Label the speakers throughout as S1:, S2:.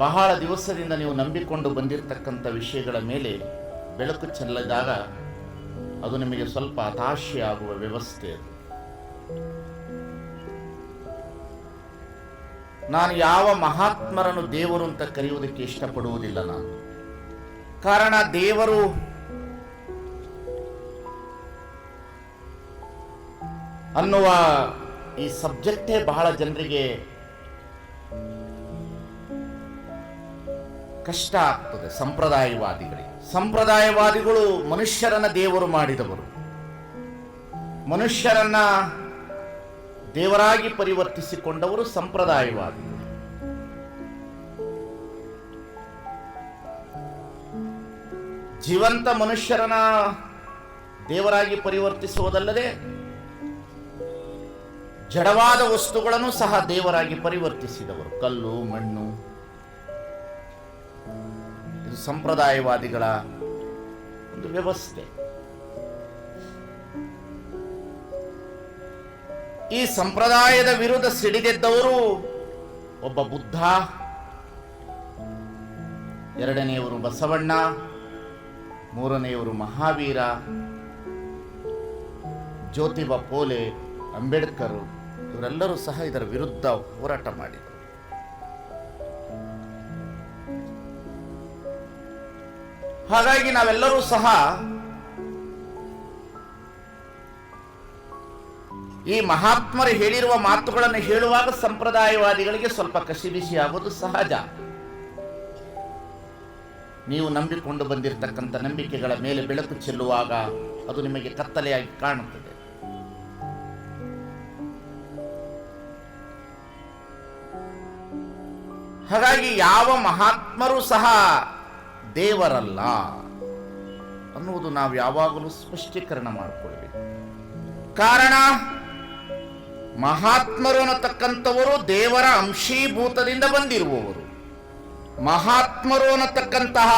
S1: ಬಹಳ ದಿವಸದಿಂದ ನೀವು ನಂಬಿಕೊಂಡು ಬಂದಿರತಕ್ಕಂಥ ವಿಷಯಗಳ ಮೇಲೆ ಬೆಳಕು ಚೆಲ್ಲಿದಾಗ ಅದು ನಿಮಗೆ ಸ್ವಲ್ಪ ಹತಾಶೆ ಆಗುವ ವ್ಯವಸ್ಥೆ ಅದು. ನಾನು ಯಾವ ಮಹಾತ್ಮರನ್ನು ದೇವರು ಅಂತ ಕರೆಯುವುದಕ್ಕೆ ಇಷ್ಟಪಡುವುದಿಲ್ಲ ನಾನು. ಕಾರಣ ದೇವರು ಅನ್ನುವ ಈ ಸಬ್ಜೆಕ್ಟೇ ಬಹಳ ಜನರಿಗೆ ಕಷ್ಟ ಆಗ್ತದೆ ಸಂಪ್ರದಾಯವಾದಿಗಳಿಗೆ ಸಂಪ್ರದಾಯವಾದಿಗಳು ಮನುಷ್ಯರನ್ನ ದೇವರು ಮಾಡಿದವರು. ಮನುಷ್ಯರನ್ನ ದೇವರಾಗಿ ಪರಿವರ್ತಿಸಿಕೊಂಡವರು ಸಂಪ್ರದಾಯವಾದಿಗಳು ಜೀವಂತ ಮನುಷ್ಯರನ್ನ ದೇವರಾಗಿ ಪರಿವರ್ತಿಸುವುದಲ್ಲದೆ ಜಡವಾದ ವಸ್ತುಗಳನ್ನು ಸಹ ದೇವರಾಗಿ ಪರಿವರ್ತಿಸಿದವರು. ಕಲ್ಲು, ಮಣ್ಣು ಸಂಪ್ರದಾಯವಾದಿಗಳ ಒಂದು ವ್ಯವಸ್ಥೆ. ಈ ಸಂಪ್ರದಾಯದ ವಿರುದ್ಧ ಸಿಡಿದೆದ್ದವರು ಒಬ್ಬ ಬುದ್ಧ, ಎರಡನೆಯವರು ಬಸವಣ್ಣ, ಮೂರನೆಯವರು ಮಹಾವೀರ, ಜ್ಯೋತಿಬಾ ಪೋಲೆ, ಅಂಬೇಡ್ಕರ್, ಇವರೆಲ್ಲರೂ ಸಹ ಇದರ ವಿರುದ್ಧ ಹೋರಾಟ ಮಾಡಿದರು. ಹಾಗಾಗಿ ನಾವೆಲ್ಲರೂ ಸಹ ಈ ಮಹಾತ್ಮರು ಹೇಳಿರುವ ಮಾತುಗಳನ್ನು ಹೇಳುವಾಗ ಸಂಪ್ರದಾಯವಾದಿಗಳಿಗೆ ಸ್ವಲ್ಪ ಕಸಿಬಿಸಿ ಆಗೋದು ಸಹಜ. ನೀವು ನಂಬಿಕೊಂಡು ಬಂದಿರತಕ್ಕಂಥ ನಂಬಿಕೆಗಳ ಮೇಲೆ ಬೆಳಕು ಚೆಲ್ಲುವಾಗ ಅದು ನಿಮಗೆ ಕತ್ತಲೆಯಾಗಿ ಕಾಣುತ್ತದೆ. ಹಾಗಾಗಿ ಯಾವ ಮಹಾತ್ಮರು ಸಹ ದೇವರಲ್ಲ ಅನ್ನುವುದು ನಾವು ಯಾವಾಗಲೂ ಸ್ಪಷ್ಟೀಕರಣ ಮಾಡಿಕೊಳ್ಬೇಕು. ಕಾರಣ, ಮಹಾತ್ಮರು ಅನ್ನತಕ್ಕಂಥವರು ದೇವರ ಅಂಶೀಭೂತದಿಂದ ಬಂದಿರುವವರು. ಮಹಾತ್ಮರು ಅನ್ನತಕ್ಕಂತಹ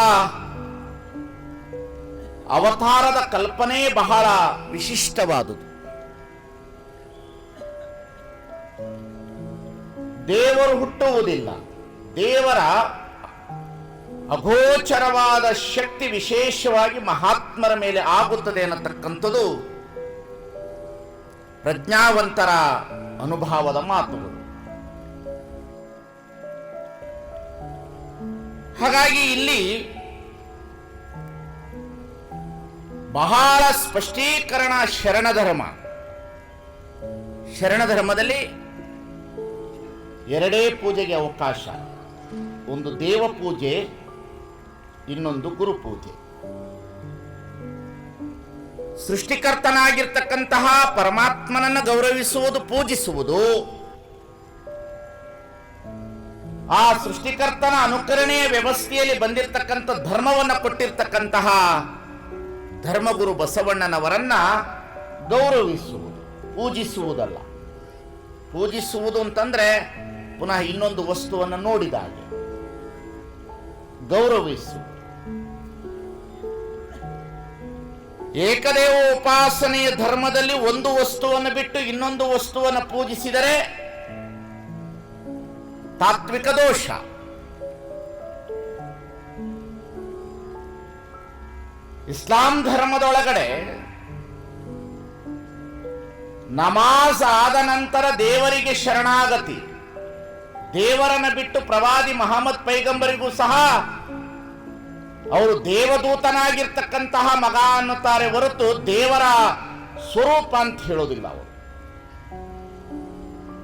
S1: ಅವತಾರದ ಕಲ್ಪನೆ ಬಹಳ ವಿಶಿಷ್ಟವಾದುದು. ದೇವರು ಹುಟ್ಟುವುದಿಲ್ಲ. ದೇವರ ಅಗೋಚರವಾದ ಶಕ್ತಿ ವಿಶೇಷವಾಗಿ ಮಹಾತ್ಮರ ಮೇಲೆ ಆಗುತ್ತದೆ ಅನ್ನತಕ್ಕಂಥದ್ದು ಪ್ರಜ್ಞಾವಂತರ ಅನುಭವದ ಮಾತುಗಳು. ಹಾಗಾಗಿ ಇಲ್ಲಿ ಬಹಳ ಸ್ಪಷ್ಟೀಕರಣ ಶರಣಧರ್ಮ ಶರಣಧರ್ಮದಲ್ಲಿ ಶರಣ ಧರ್ಮದಲ್ಲಿ ಎರಡೇ ಪೂಜೆಗೆ ಅವಕಾಶ. ಒಂದು ದೇವ ಪೂಜೆ ಇನ್ನೊಂದು ಗುರುಪೂಜೆ. ಸೃಷ್ಟಿಕರ್ತನಾಗಿರ್ತಕ್ಕಂತಹ ಪರಮಾತ್ಮನನ್ನು ಗೌರವಿಸುವುದು, ಪೂಜಿಸುವುದು. ಆ ಸೃಷ್ಟಿಕರ್ತನ ಅನುಕರಣೆಯ ವ್ಯವಸ್ಥೆಯಲ್ಲಿ ಬಂದಿರತಕ್ಕಂಥ ಧರ್ಮವನ್ನು ಕೊಟ್ಟಿರ್ತಕ್ಕಂತಹ ಧರ್ಮಗುರು ಬಸವಣ್ಣನವರನ್ನ ಗೌರವಿಸುವುದು, ಪೂಜಿಸುವುದಲ್ಲ. ಪೂಜಿಸುವುದು ಅಂತಂದ್ರೆ ಪುನಃ ಇನ್ನೊಂದು ವಸ್ತುವನ್ನು ನೋಡಿದ ಹಾಗೆ ಗೌರವಿಸು. ಏಕದೇವ ಉಪಾಸನೆಯ ಧರ್ಮದಲ್ಲಿ ಒಂದು ವಸ್ತುವನ್ನು ಬಿಟ್ಟು ಇನ್ನೊಂದು ವಸ್ತುವನ್ನು ಪೂಜಿಸಿದರೆ ತಾತ್ವಿಕ ದೋಷ. ಇಸ್ಲಾಂ ಧರ್ಮದೊಳಗಡೆ ನಮಾಜ್ ಆದ ನಂತರ ದೇವರಿಗೆ ಶರಣಾಗತಿ. ದೇವರನ್ನು ಬಿಟ್ಟು ಪ್ರವಾದಿ ಮಹಮ್ಮದ್ ಪೈಗಂಬರಿಗೂ ಸಹ ಅವರು ದೇವದೂತನಾಗಿರ್ತಕ್ಕಂತಹ ಮಗ ಅನ್ನುತ್ತಾರೆ ಹೊರತು ದೇವರ ಸ್ವರೂಪ ಅಂತ ಹೇಳೋದಿಲ್ಲ ಅವರು.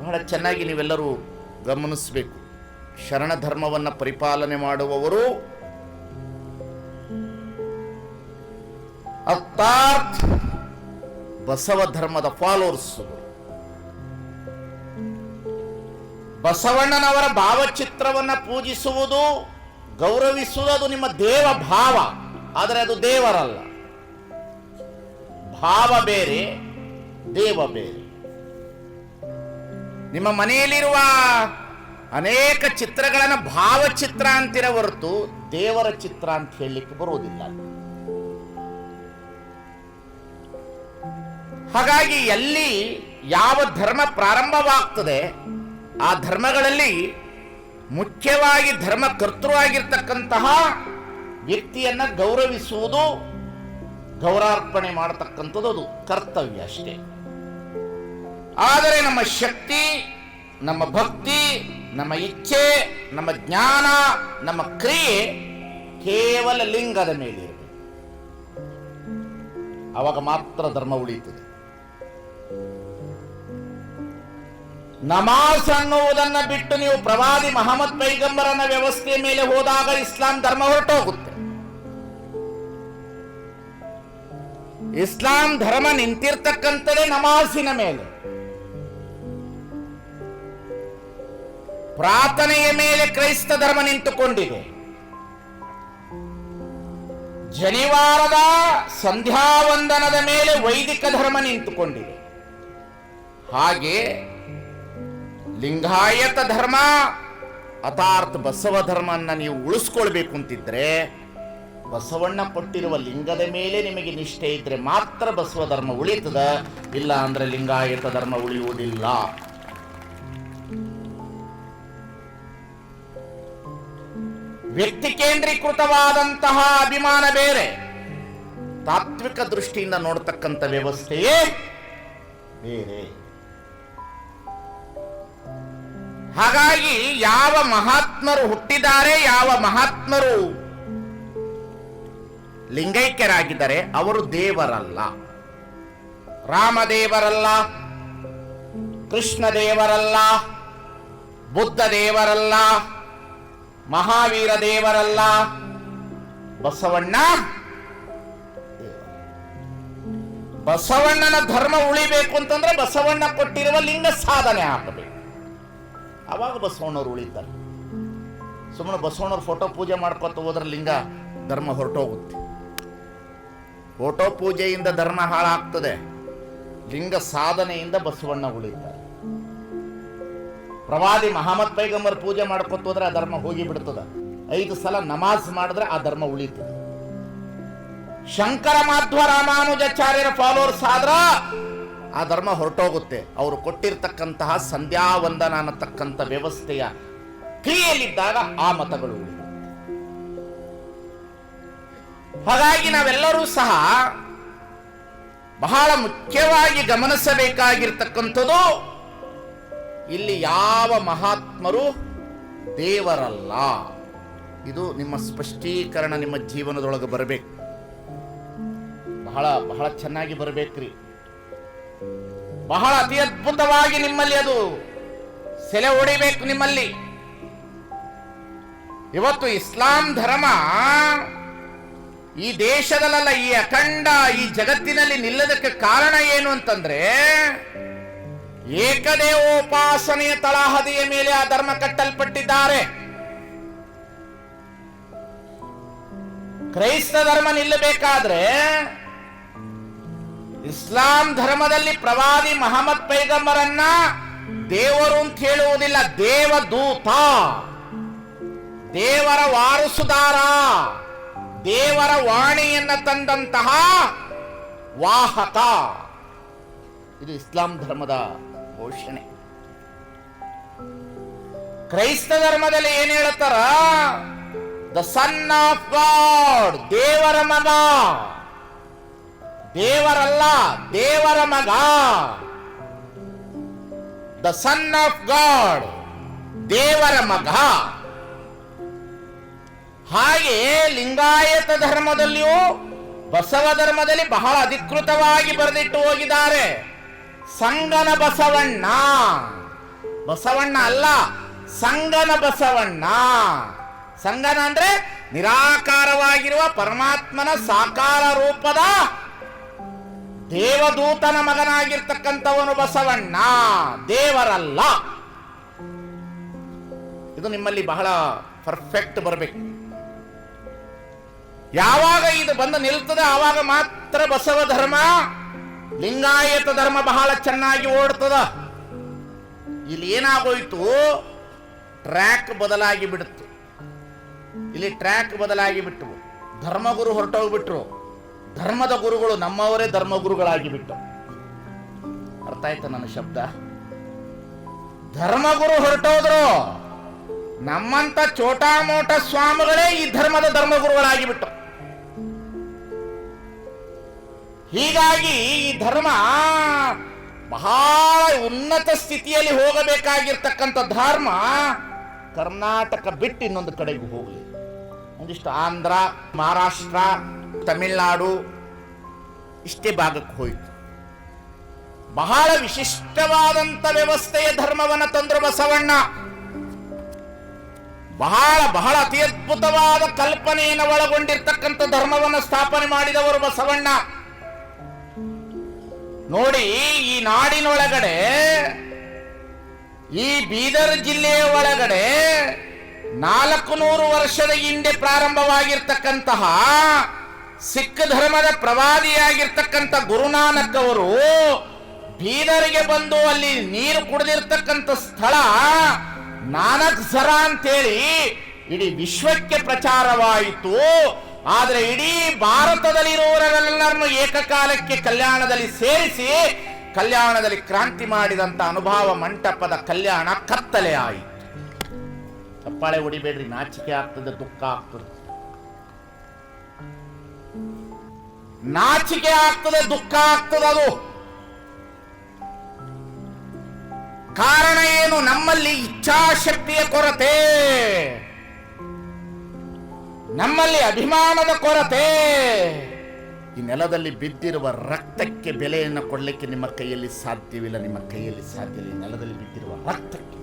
S1: ಬಹಳ ಚೆನ್ನಾಗಿ ನೀವೆಲ್ಲರೂ ಗಮನಿಸಬೇಕು. ಶರಣ ಧರ್ಮವನ್ನು ಪರಿಪಾಲನೆ ಮಾಡುವವರು ಅರ್ಥಾತ್ ಬಸವ ಧರ್ಮದ ಫಾಲೋವರ್ಸ್ ಬಸವಣ್ಣನವರ ಭಾವಚಿತ್ರವನ್ನು ಪೂಜಿಸುವುದು ಗೌರವಿಸುವುದು ಅದು ನಿಮ್ಮ ದೇವ ಭಾವ, ಆದರೆ ಅದು ದೇವರಲ್ಲ. ಭಾವ ಬೇರೆ, ದೇವ ಬೇರೆ. ನಿಮ್ಮ ಮನೆಯಲ್ಲಿರುವ ಅನೇಕ ಚಿತ್ರಗಳನ್ನು ಭಾವಚಿತ್ರ ಅಂತಿರ ಹೊರತು ದೇವರ ಚಿತ್ರ ಅಂತ ಹೇಳಲಿಕ್ಕೆ ಬರುವುದಿಲ್ಲ. ಹಾಗಾಗಿ ಎಲ್ಲಿ ಯಾವ ಧರ್ಮ ಪ್ರಾರಂಭವಾಗ್ತದೆ, ಆ ಧರ್ಮಗಳಲ್ಲಿ ಮುಖ್ಯವಾಗಿ ಧರ್ಮ ಕರ್ತೃ ಆಗಿರ್ತಕ್ಕಂತಹ ವ್ಯಕ್ತಿಯನ್ನ ಗೌರವಿಸುವುದು, ಗೌರಾರ್ಪಣೆ ಮಾಡತಕ್ಕಂಥದ್ದು ಅದು, ಕರ್ತವ್ಯ ಅಷ್ಟೇ. ಆದರೆ ನಮ್ಮ ಶಕ್ತಿ, ನಮ್ಮ ಭಕ್ತಿ, ನಮ್ಮ ಇಚ್ಛೆ, ನಮ್ಮ ಜ್ಞಾನ, ನಮ್ಮ ಕ್ರಿಯೆ ಕೇವಲ ಲಿಂಗದ ಮೇಲೆ ಇರಬೇಕು ಅವಾಗ ಮಾತ್ರ ಧರ್ಮ ಉಳಿಯುತ್ತದೆ. ನಮಾಜ್ ಅನ್ನುವುದನ್ನ ಬಿಟ್ಟು ನೀವು ಪ್ರವಾದಿ ಮಹಮ್ಮದ್ ಪೈಗಂಬರನ ವ್ಯವಸ್ಥೆಯ ಮೇಲೆ ಹೋದಾಗ ಇಸ್ಲಾಂ ಧರ್ಮ ಹೊರಟೋಗುತ್ತೆ. ಇಸ್ಲಾಂ ಧರ್ಮ ನಿಂತಿರ್ತಕ್ಕಂಥದ್ದೇ ನಮಾಜಿನ ಮೇಲೆ. ಪ್ರಾರ್ಥನೆಯ ಮೇಲೆ ಕ್ರೈಸ್ತ ಧರ್ಮ ನಿಂತುಕೊಂಡಿದೆ. ಜನಿವಾರದ ಸಂಧ್ಯಾವಂದನದ ಮೇಲೆ ವೈದಿಕ ಧರ್ಮ ನಿಂತುಕೊಂಡಿದೆ. ಹಾಗೆ ಲಿಂಗಾಯತ ಧರ್ಮ ಅಥಾರ್ಥ ಬಸವ ಧರ್ಮನ್ನ ನೀವು ಉಳಿಸ್ಕೊಳ್ಬೇಕು ಅಂತಿದ್ರೆ, ಬಸವಣ್ಣ ಕೊಟ್ಟಿರುವ ಲಿಂಗದ ಮೇಲೆ ನಿಮಗೆ ನಿಷ್ಠೆ ಇದ್ರೆ ಮಾತ್ರ ಬಸವ ಧರ್ಮ ಉಳಿತದ, ಇಲ್ಲ ಅಂದ್ರೆ ಲಿಂಗಾಯತ ಧರ್ಮ ಉಳಿಯುವುದಿಲ್ಲ. ವ್ಯಕ್ತಿ ಕೇಂದ್ರೀಕೃತವಾದಂತಹ ಅಭಿಮಾನ ಬೇರೆ, ತಾತ್ವಿಕ ದೃಷ್ಟಿಯಿಂದ ನೋಡ್ತಕ್ಕಂಥ ವ್ಯವಸ್ಥೆಯೇ ಬೇರೆ. ಹಾಗಾಗಿ ಯಾವ ಮಹಾತ್ಮರು ಹುಟ್ಟಿದ್ದಾರೆ ಯಾವ ಮಹಾತ್ಮರು ಲಿಂಗೈಕ್ಯರಾಗಿದ್ದಾರೆ, ಅವರು ದೇವರಲ್ಲ. ರಾಮದೇವರಲ್ಲ ಕೃಷ್ಣ ದೇವರಲ್ಲ ಬುದ್ಧ ದೇವರಲ್ಲ ಮಹಾವೀರ ದೇವರಲ್ಲ. ಬಸವಣ್ಣ ಬಸವಣ್ಣನ ಧರ್ಮ ಉಳಿಬೇಕು ಅಂತಂದ್ರೆ ಬಸವಣ್ಣ ಕೊಟ್ಟಿರುವ ಲಿಂಗ ಸಾಧನೆ ಆಗಬೇಕು. ಅವಾಗ ಬಸವಣ್ಣವ್ರು ಉಳಿತಾರೆ. ಸುಮ್ಮನೆ ಬಸವಣ್ಣವ್ರ ಫೋಟೋ ಪೂಜೆ ಮಾಡ್ಕೊತ ಹೋದ್ರೆ ಲಿಂಗ ಧರ್ಮ ಹೊರಟೋಗುತ್ತೆ. ಫೋಟೋ ಪೂಜೆಯಿಂದ ಧರ್ಮ ಹಾಳಾಗ್ತದೆ. ಲಿಂಗ ಸಾಧನೆಯಿಂದ ಬಸವಣ್ಣ ಉಳಿತಾರೆ. ಪ್ರವಾದಿ ಮಹಮ್ಮದ್ ಪೈಗಂಬರ್ ಪೂಜೆ ಮಾಡ್ಕೊತ ಹೋದ್ರೆ ಆ ಧರ್ಮ ಹೋಗಿ ಬಿಡ್ತದ. ಐದು ಸಲ ನಮಾಜ್ ಮಾಡಿದ್ರೆ ಆ ಧರ್ಮ ಉಳಿತದೆ. ಶಂಕರ ಮಾಧ್ವ ರಾಮಾನುಜಾಚಾರ್ಯರ ಫಾಲೋವರ್ಸ್ ಆದ್ರ ಆ ಧರ್ಮ ಹೊರಟೋಗುತ್ತೆ. ಅವರು ಕೊಟ್ಟಿರ್ತಕ್ಕಂತಹ ಸಂಧ್ಯಾವಂದನ ಅನ್ನತಕ್ಕಂಥ ವ್ಯವಸ್ಥೆಯ ಕ್ರಿಯೆಯಲ್ಲಿದ್ದಾಗ ಆ ಮತಗಳು ಹಾಗಾಗಿ ನಾವೆಲ್ಲರೂ ಸಹ ಬಹಳ ಮುಖ್ಯವಾಗಿ ಗಮನಿಸಬೇಕಾಗಿರ್ತಕ್ಕಂಥದ್ದು ಇಲ್ಲಿ ಯಾವ ಮಹಾತ್ಮರು ದೇವರಲ್ಲ. ಇದು ನಿಮ್ಮ ಸ್ಪಷ್ಟೀಕರಣ ನಿಮ್ಮ ಜೀವನದೊಳಗೆ ಬರಬೇಕು. ಬಹಳ ಬಹಳ ಚೆನ್ನಾಗಿ ಬರಬೇಕ್ರಿ. ಬಹಳ ಅತಿ ಅದ್ಭುತವಾಗಿ ನಿಮ್ಮಲ್ಲಿ ಅದು ಸೆಲೆ ಹೊಡಿಬೇಕು ನಿಮ್ಮಲ್ಲಿ. ಇವತ್ತು ಇಸ್ಲಾಂ ಧರ್ಮ ಈ ದೇಶದಲ್ಲ ಈ ಅಖಂಡ ಈ ಜಗತ್ತಿನಲ್ಲಿ ನಿಲ್ಲದಕ್ಕೆ ಕಾರಣ ಏನು ಅಂತಂದ್ರೆ ಏಕದೇವೋಪಾಸನೆಯ ತಳಹದಿಯ ಮೇಲೆ ಆ ಧರ್ಮ ಕಟ್ಟಲ್ಪಟ್ಟಿದ್ದಾರೆ. ಕ್ರೈಸ್ತ ಧರ್ಮ ನಿಲ್ಲಬೇಕಾದ್ರೆ ಇಸ್ಲಾಂ ಧರ್ಮದಲ್ಲಿ ಪ್ರವಾದಿ ಮಹಮ್ಮದ್ ಪೈಗಂಬರನ್ನ ದೇವರು ಅಂತ ಹೇಳುವುದಿಲ್ಲ, ದೇವದೂತ. ದೇವರ ವಾರಸುದಾರ. ದೇವರ ವಾಣಿಯನ್ನ ತಂದಂತಹ ವಾಹಕ. ಇದು ಇಸ್ಲಾಂ ಧರ್ಮದ ಘೋಷಣೆ. ಕ್ರೈಸ್ತ ಧರ್ಮದಲ್ಲಿ ಏನ್ ಹೇಳ್ತಾರ? ದ ಸನ್ ಆಫ್ ಗಾಡ್ ದೇವರ ಮಗ. ದೇವರಲ್ಲ, ದೇವರ ಮಗ. ದ ಸನ್ ಆಫ್ ಗಾಡ್ ದೇವರ ಮಗ. ಹಾಗೆ ಲಿಂಗಾಯತ ಧರ್ಮದಲ್ಲಿಯೂ ಬಸವ ಧರ್ಮದಲ್ಲಿ ಬಹಳ ಅಧಿಕೃತವಾಗಿ ಬರೆದಿಟ್ಟು ಹೋಗಿದ್ದಾರೆ. ಸಂಗನ ಬಸವಣ್ಣ. ಬಸವಣ್ಣ ಅಲ್ಲ, ಸಂಗನ ಬಸವಣ್ಣ. ಸಂಗನ ಅಂದ್ರೆ ನಿರಾಕಾರವಾಗಿರುವ ಪರಮಾತ್ಮನ ಸಾಕಾರ ರೂಪದ ದೇವದೂತನ ಮಗನಾಗಿರ್ತಕ್ಕಂಥವನು ಬಸವಣ್ಣ. ದೇವರಲ್ಲ. ಇದು ನಿಮ್ಮಲ್ಲಿ ಬಹಳ ಪರ್ಫೆಕ್ಟ್ ಬರಬೇಕು. ಯಾವಾಗ ಇದು ಬಂದು ನಿಲ್ತದೆ, ಆವಾಗ ಮಾತ್ರ ಬಸವ ಧರ್ಮ, ಲಿಂಗಾಯತ ಧರ್ಮ ಬಹಳ ಚೆನ್ನಾಗಿ ಓಡ್ತದ. ಇಲ್ಲಿ ಏನಾಗೋಯ್ತು? ಟ್ರ್ಯಾಕ್ ಬದಲಾಗಿ ಬಿಡ್ತು ಇಲ್ಲಿ ಟ್ರ್ಯಾಕ್ ಬದಲಾಗಿ ಬಿಟ್ಟವು ಧರ್ಮಗುರು ಹೊರಟೋಗ್ಬಿಟ್ರು. ಧರ್ಮದ ಗುರುಗಳು ನಮ್ಮವರೇ ಧರ್ಮಗುರುಗಳಾಗಿ ಬಿಟ್ಟು. ಅರ್ಥ ಆಯ್ತಾ ನನ್ನ ಶಬ್ದ? ಧರ್ಮಗುರು ಹೊರಟೋದ್ರು. ನಮ್ಮಂತ ಚೋಟಾ ಮೋಟ ಸ್ವಾಮಿಗಳೇ ಈ ಧರ್ಮದ ಧರ್ಮಗುರುಗಳಾಗಿಬಿಟ್ಟು ಹೀಗಾಗಿ ಈ ಧರ್ಮ ಬಹಳ ಉನ್ನತ ಸ್ಥಿತಿಯಲ್ಲಿ ಹೋಗಬೇಕಾಗಿರ್ತಕ್ಕಂಥ ಧರ್ಮ ಕರ್ನಾಟಕ ಬಿಟ್ಟು ಇನ್ನೊಂದು ಕಡೆಗೂ ಹೋಗಲಿ ಒಂದಿಷ್ಟು ಆಂಧ್ರ, ಮಹಾರಾಷ್ಟ್ರ, ತಮಿಳುನಾಡು, ಇಷ್ಟೇ ಭಾಗಕ್ಕೆ ಹೋಯಿತು. ಬಹಳ ವಿಶಿಷ್ಟವಾದಂಥ ವ್ಯವಸ್ಥೆಯ ಧರ್ಮವನ್ನು ತಂದ್ರು ಬಸವಣ್ಣ. ಬಹಳ ಬಹಳ ಅತಿ ಅದ್ಭುತವಾದ ಕಲ್ಪನೆಯನ್ನು ಒಳಗೊಂಡಿರ್ತಕ್ಕಂಥ ಧರ್ಮವನ್ನು ಸ್ಥಾಪನೆ ಮಾಡಿದವರು ಬಸವಣ್ಣ. ನೋಡಿ, ಈ ನಾಡಿನೊಳಗಡೆ, ಈ ಬೀದರ್ ಜಿಲ್ಲೆಯ ಒಳಗಡೆ ನಾಲ್ಕು ನೂರು ವರ್ಷದ ಹಿಂದೆ ಪ್ರಾರಂಭವಾಗಿರ್ತಕ್ಕಂತಹ ಸಿಖ್ ಧರ್ಮದ ಪ್ರವಾದಿಯಾಗಿರ್ತಕ್ಕಂಥ ಗುರುನಾನಕ್ ಅವರು ಬೀದರಿಗೆ ಬಂದು ಅಲ್ಲಿ ನೀರು ಕುಡಿದಿರ್ತಕ್ಕಂಥ ಸ್ಥಳ ನಾನಕ್ ಸರ ಅಂತೇಳಿ ಇಡೀ ವಿಶ್ವಕ್ಕೆ ಪ್ರಚಾರವಾಯಿತು. ಆದರೆ ಇಡೀ ಭಾರತದಲ್ಲಿರುವವರೆಲ್ಲರನ್ನು ಏಕಕಾಲಕ್ಕೆ ಕಲ್ಯಾಣದಲ್ಲಿ ಸೇರಿಸಿ ಕಲ್ಯಾಣದಲ್ಲಿ ಕ್ರಾಂತಿ ಮಾಡಿದಂತ ಅನುಭವ ಮಂಟಪದ ಕಲ್ಯಾಣ ಕತ್ತಲೆ ಆಯಿತು. ಚಪ್ಪಾಳೆ ಹೊಡಿಬೇಡ್ರಿ, ನಾಚಿಕೆ ಆಗ್ತದೆ, ದುಃಖ ಆಗ್ತದೆ. ನಾಚಿಕೆ ಆಗ್ತದೆ, ದುಃಖ ಆಗ್ತದೆ ಅದು. ಕಾರಣ ಏನು? ನಮ್ಮಲ್ಲಿ ಇಚ್ಛಾಶಕ್ತಿಯ ಕೊರತೆ. ನಮ್ಮಲ್ಲಿ ಅಭಿಮಾನದ ಕೊರತೆ. ಈ ನೆಲದಲ್ಲಿ ಬಿದ್ದಿರುವ ರಕ್ತಕ್ಕೆ ಬೆಲೆಯನ್ನು ಕೊಡಲಿಕ್ಕೆ ನಿಮ್ಮ ಕೈಯಲ್ಲಿ ಸಾಧ್ಯವಿಲ್ಲ, ನಿಮ್ಮ ಕೈಯಲ್ಲಿ ಸಾಧ್ಯವಿಲ್ಲ. ನೆಲದಲ್ಲಿ ಬಿದ್ದಿರುವ ರಕ್ತಕ್ಕೆ